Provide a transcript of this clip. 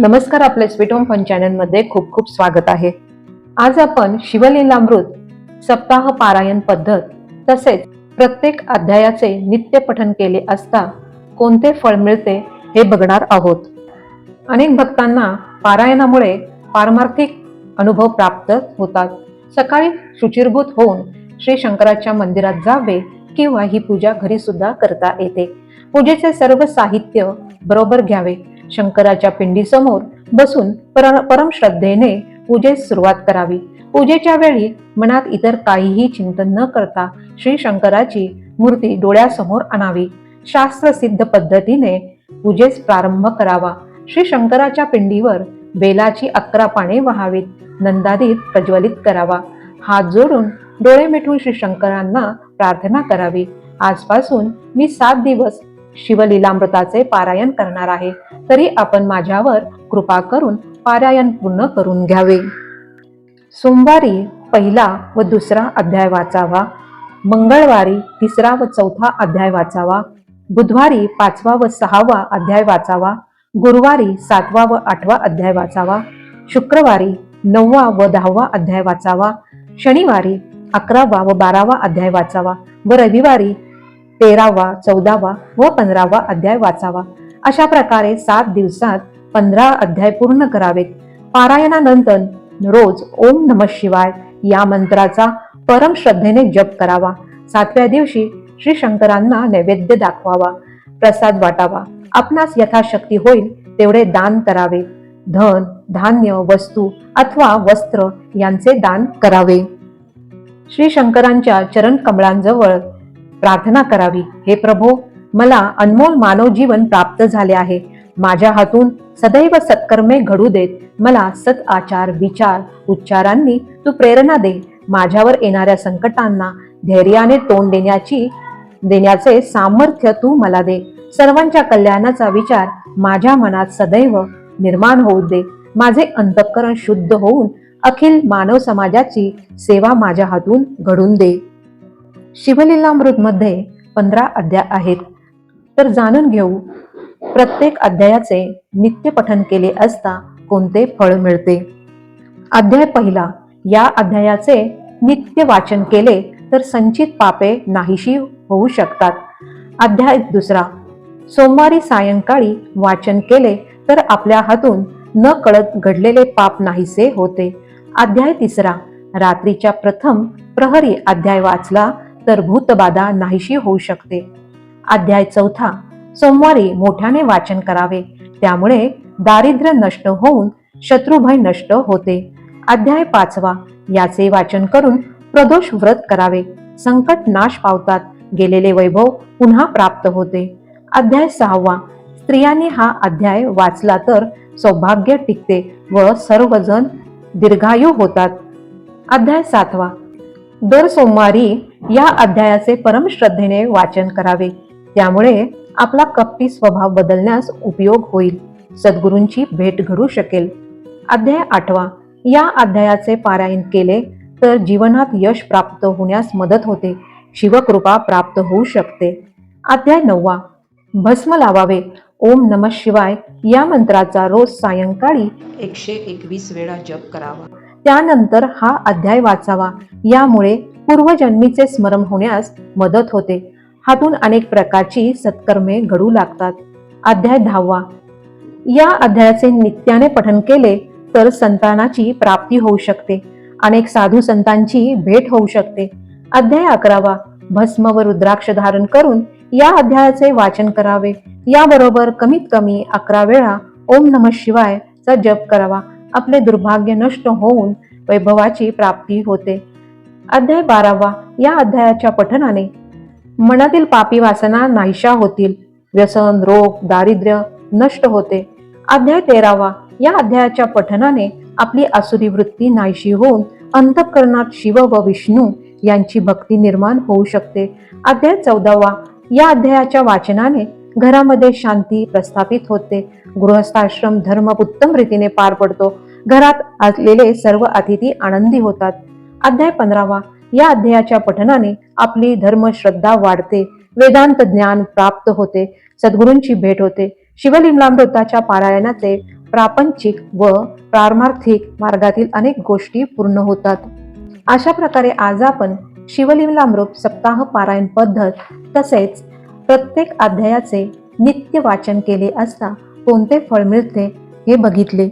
नमस्कार आपल्या sweet home fun चॅनलमध्ये खूप खूप स्वागत आहे. आज आपण शिवलीलामृत सप्ताह पारायण पद्धत तसेच प्रत्येक अध्यायाचे नित्य पठन केले असता कोणते फळ मिळते हे बघणार आहोत. अनेक भक्तांना पारायणामुळे पारमार्थिक अनुभव प्राप्त होतात. सकाळी शुचिरभूत होऊन श्री शंकराच्या मंदिरात जावे किंवा ही पूजा घरी सुद्धा करता येते. पूजेचे सर्व साहित्य बरोबर घ्यावे. शंकराच्या पिंडीसमोर बसून पर परमश्रद्धेने पूजेस सुरुवात करावी. पूजेच्या वेळी मनात इतर काहीही चिंतन न करता श्री शंकराची मूर्ती डोळ्यासमोर आणावी. शास्त्रसिद्ध पद्धतीने पूजेस प्रारंभ करावा. श्री शंकराच्या पिंडीवर बेलाची अकरा पाने वहावीत नंदादीत प्रज्वलित करावा. हात जोडून डोळे मिठून श्री शंकरांना प्रार्थना करावी. आजपासून मी सात दिवस शिवलीलामृताचे पारायण करणार आहे. तरी आपण माझ्यावर कृपा करून पारायण पूर्ण करून घ्यावे. सोमवारी पहिला व दुसरा अध्याय वाचावा. मंगळवारी तिसरा व चौथा अध्याय वाचावा. बुधवारी पाचवा व सहावा अध्याय वाचावा. गुरुवारी सातवा व आठवा अध्याय वाचावा. शुक्रवारी नववा व दहावा अध्याय वाचावा. शनिवारी अकरावा व बारावा अध्याय वाचावा. व रविवारी तेरावा चौदावा व पंधरावा अध्याय वाचावा. अशा प्रकारे सात दिवसात पंधरा अध्याय पूर्ण करावेत. पारायणानंतर रोज ओम नम शिवाय या मंत्राचा परम श्रद्धेने जप करावा. सातव्या दिवशी श्री शंकरांना नैवेद्य दाखवावा. प्रसाद वाटावा. आपणास यथाशक्ती होईल तेवढे दान करावे. धन धान्य वस्तू अथवा वस्त्र यांचे दान करावे. श्री शंकरांच्या चरण कमळांजवळ प्रार्थना करावी. हे प्रभो मला अनमोल मानव जीवन प्राप्त झाले आहे. माझ्या हातून सदैव सत्कर्मे घडू देत मला सत आचार विचार उच्चारांनी तू प्रेरणा दे. माझ्यावर येणाऱ्या संकटांना धैर्याने तोंड देण्याची देण्याचे सामर्थ्य तू मला दे. सर्वांच्या कल्याणाचा विचार माझ्या मनात सदैव निर्माण होऊ दे. माझे अंतःकरण शुद्ध होऊन अखिल मानव समाजाची सेवा माझ्या हातून घडून दे. शिवलीलामृतमध्ये पंधरा अध्याय आहेत. तर जाणून घेऊ प्रत्येक अध्यायाचे नित्य पठन केले असता कोणते फळ मिळते? अध्याय पहिला या अध्यायाचे नित्य वाचन केले तर संचित पापे नाहीशी होऊ शकतात. अध्याय दुसरा सोमवारी सायंकाळी वाचन केले तर आपल्या हातून न कळत घडलेले पाप नाहीसे होते. अध्याय तिसरा रात्रीच्या प्रथम प्रहरी अध्याय वाचला तर भूतबाधा नाहीशी होऊ शकते. अध्याय चौथा. सोमवारी मोठ्याने वाचन करावे. त्यामुळे दारिद्र्य नष्ट होऊन शत्रुभय नष्ट होते. अध्याय पाचवा. याचे वाचन करून प्रदोष व्रत करावे. संकट नाश पावतात. गेलेले वैभव पुन्हा प्राप्त होते. अध्याय सहावा. स्त्रियांनी हा अध्याय वाचला तर सौभाग्य टिकते व सर्वजण दीर्घायू होतात. अध्याय सातवा. दर सोमवारी या अध्यायाचे परमश्रद्धेने वाचन करावे. त्यामुळे आपला कपटी स्वभाव बदलण्यास उपयोग होईल. सद्गुरूंची भेट घडू शकेल. अध्याय आठवा. या अध्यायाचे पारायण केले तर जीवनात यश प्राप्त होण्यास मदत होते. शिवकृपा प्राप्त होऊ शकते. अध्याय नववा. भस्म लावावे. ओम नम शिवाय या मंत्राचा रोज सायंकाळी एकशे एकवीस वेळा जप करावा. त्यानंतर हा अध्याय वाचावा. यामुळे पूर्वजन्मीचे स्मरण होण्यास मदत होते. हातून अनेक प्रकारची सत्कर्मे घडू लागतात. अध्याय दहावा. या अध्यायाचे नित्याने पठन केले तर संतानाची प्राप्ती होऊ शकते. अनेक साधू संतांची भेट होऊ शकते. अध्याय अकरावा. भस्म व रुद्राक्ष धारण करून या अध्यायाचे वाचन करावे. याबरोबर कमीत कमी अकरा वेळा ओम नम शिवाय चा जप करावा. आपले दुर्भाग्य नष्ट होऊन वैभवाची प्राप्ती होते. अध्याय बारावा या अध्यायाच्या पठनाने. मनातील पापी वासना नाहीशा होतील. व्यसन रोग दारिद्र्य नष्ट होते. अध्याय तेरावा या अध्यायाच्या पठनाने आपली आसुरी वृत्ती नाहीशी होऊन अंतःकरणात शिव व विष्णू यांची भक्ती निर्माण होऊ शकते. अध्याय चौदावा या अध्यायाच्या वाचनाने घरामध्ये शांती प्रस्थापित होते. गृहस्थाश्रम धर्म उत्तम रीतीने पार पडतो. घरात असलेले सर्व अतिथी आनंदी होतात. अध्याय पंधरावा. या अध्यायाच्या पठनाने आपली धर्मश्रद्धा वाढते. वेदांत ज्ञान प्राप्त होते. सद्गुरूंची भेट होते. शिवलिंगामृताच्या पारायणाचे प्रापंचिक व पारमार्थिक मार्गातील अनेक गोष्टी पूर्ण होतात. अशा प्रकारे आज आपण शिवलिंगामृत सप्ताह पारायण पद्धत तसेच प्रत्येक अध्यायाचे नित्य वाचन केले असता कोणते फळ मिळते हे बघितले.